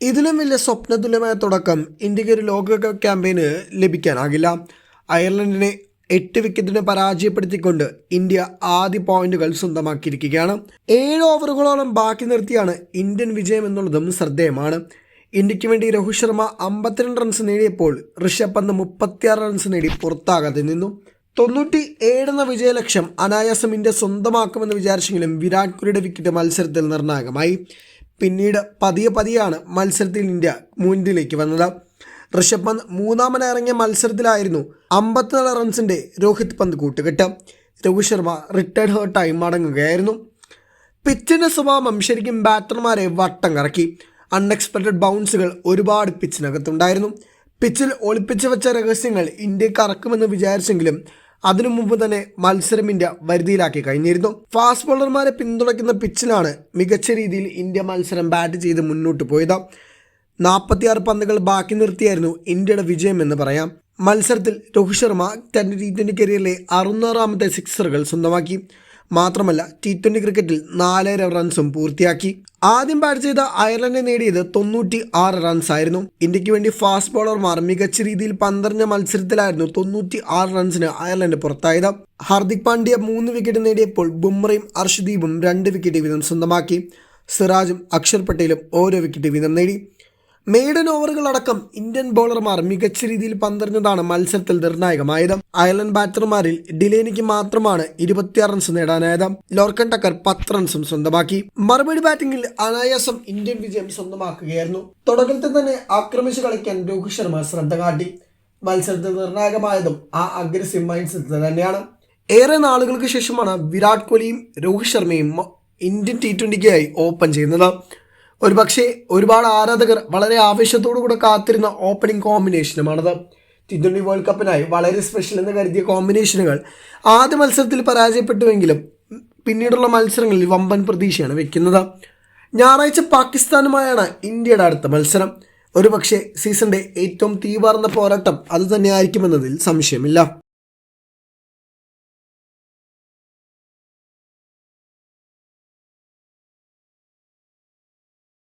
ഇതിലും വലിയ സ്വപ്നതുല്യമായ തുടക്കം ഇന്ത്യയ്ക്ക് ഒരു ലോകകപ്പ് ക്യാമ്പയിന് ലഭിക്കാനാകില്ല. അയർലൻഡിനെ എട്ട് വിക്കറ്റിന് പരാജയപ്പെടുത്തിക്കൊണ്ട് ഇന്ത്യ ആദ്യ പോയിന്റുകൾ സ്വന്തമാക്കിയിരിക്കുകയാണ്. ഏഴ് ഓവറുകളോളം ബാക്കി നിർത്തിയാണ് ഇന്ത്യൻ വിജയം എന്നുള്ളതും ശ്രദ്ധേയമാണ്. ഇന്ത്യയ്ക്ക് വേണ്ടി രോഹിത് ശർമ്മ അമ്പത്തിരണ്ട് റൺസ് നേടിയപ്പോൾ ഋഷഭ് പന്ത് മുപ്പത്തിയാറ് റൺസ് നേടി പുറത്താകാതെ നിന്നു. തൊണ്ണൂറ്റി ഏഴെന്ന വിജയലക്ഷ്യം അനായാസം ഇന്ത്യ സ്വന്തമാക്കുമെന്ന് വിചാരിച്ചെങ്കിലും വിരാട് കോഹ്ലിയുടെ വിക്കറ്റ് മത്സരത്തിൽ നിർണായകമായി. പിന്നീട് പതിയെ പതിയാണ് മത്സരത്തിൽ ഇന്ത്യ മുന്നിലേക്ക് വന്നത്. ഋഷഭ് പന്ത് മൂന്നാമനിറങ്ങിയ മത്സരത്തിലായിരുന്നു അമ്പത്തിനാല് റൺസിന്റെ രോഹിത് പന്ത് കൂട്ടുകെട്ട്. രോഹിത് ശർമ്മ റിട്ടയർഡ് ഹേർട്ടായി മടങ്ങുകയായിരുന്നു പിച്ചിന്റെ സ്വഭാവം ശരിക്കും ബാറ്റർമാരെ വട്ടം കറക്കി. അൺഎക്സ്പെക്റ്റഡ് ബൗൺസുകൾ ഒരുപാട് പിച്ചിനകത്തുണ്ടായിരുന്നു പിച്ചിൽ ഒളിപ്പിച്ചു വെച്ച രഹസ്യങ്ങൾ ഇന്ത്യ കറക്കുമെന്ന് വിചാരിച്ചെങ്കിലും അതിനു മുമ്പ് തന്നെ മത്സരം ഇന്ത്യ വരുതിയിലാക്കി കഴിഞ്ഞിരുന്നു. ഫാസ്റ്റ് ബോളർമാരെ പിന്തുണയ്ക്കുന്ന പിച്ചിലാണ് മികച്ച രീതിയിൽ ഇന്ത്യ മത്സരം ബാറ്റ് ചെയ്ത് മുന്നോട്ട് പോയത്. നാൽപ്പത്തിയാറ് പന്തുകൾ ബാക്കി നിർത്തിയായിരുന്നു ഇന്ത്യയുടെ വിജയം എന്ന് പറയാം. മത്സരത്തിൽ രോഹിത് ശർമ്മ തന്റെ ടി ട്വന്റി കരിയറിലെ അറുന്നൂറാമത്തെ സിക്സറുകൾ സ്വന്തമാക്കി. മാത്രമല്ല ടി ട്വന്റി ക്രിക്കറ്റിൽ നാലര റൺസും പൂർത്തിയാക്കി. ആദ്യം ബാറ്റ് ചെയ്ത അയർലൻഡ് നേടിയത് തൊണ്ണൂറ്റി ആറ് റൺസ് ആയിരുന്നു. ഇന്ത്യയ്ക്ക് വേണ്ടി ഫാസ്റ്റ് ബോളർമാർ മികച്ച രീതിയിൽ പന്തറിഞ്ഞ മത്സരത്തിലായിരുന്നു തൊണ്ണൂറ്റി ആറ് റൺസിന് അയർലൻഡ് പുറത്തായത്. ഹാർദിക് പാണ്ഡ്യ മൂന്ന് വിക്കറ്റ് നേടിയപ്പോൾ ബുംറയും അർഷദീപും രണ്ട് വിക്കറ്റ് വീതം സ്വന്തമാക്കി. സിറാജും അക്ഷർ പട്ടേലും ഓരോ വിക്കറ്റ് വീതം നേടി. മെയ്ഡൻ ഓവറുകളടക്കം ഇന്ത്യൻ ബോളർമാർ മികച്ച രീതിയിൽ പന്തറിഞ്ഞതാണ് മത്സരത്തിൽ നിർണായകമായത് അയർലൻഡ് ബാറ്റർമാരിൽ ഡിലേനിക്ക് മാത്രമാണ് ഇരുപത്തിയാറ് റൺസ് നേടാനായത് ലോർക്കൻ ടക്കർ പത്ത് റൺസും സ്വന്തമാക്കി. മറുപടി ബാറ്റിംഗിൽ അനായാസം ഇന്ത്യൻ വിജയം സ്വന്തമാക്കുകയായിരുന്നു. തുടക്കത്തിൽ തന്നെ ആക്രമിച്ചു കളിക്കാൻ രോഹിത് ശർമ്മ ശ്രദ്ധ കാട്ടി. മത്സരത്തിൽ നിർണായകമായതും ആ അഗ്രസീവ് മൈൻഡ് സെറ്റ് തന്നെയാണ്. ഏറെ നാളുകൾക്ക് ശേഷമാണ് വിരാട് കോഹ്ലിയും രോഹിത് ശർമ്മയും ഇന്ത്യൻ ടി ട്വന്റിക്കായി ഓപ്പൺ ചെയ്യുന്നത്. ഒരുപക്ഷെ ഒരുപാട് ആരാധകർ വളരെ ആവേശത്തോടു കൂടെ കാത്തിരുന്ന ഓപ്പണിംഗ് കോമ്പിനേഷനുമാണത് ടി ട്വന്റി വേൾഡ് കപ്പിനായി വളരെ സ്പെഷ്യൽ എന്ന് കരുതിയ കോമ്പിനേഷനുകൾ ആദ്യ മത്സരത്തിൽ പരാജയപ്പെട്ടുവെങ്കിലും പിന്നീടുള്ള മത്സരങ്ങളിൽ വമ്പൻ പ്രതീക്ഷയാണ് വെക്കുന്നത്. ഞായറാഴ്ച പാകിസ്ഥാനുമായാണ് ഇന്ത്യയുടെ അടുത്ത മത്സരം. ഒരുപക്ഷെ സീസണിന്റെ ഏറ്റവും തീവാർന്ന പോരാട്ടം അതുതന്നെയായിരിക്കുമെന്നതിൽ സംശയമില്ല.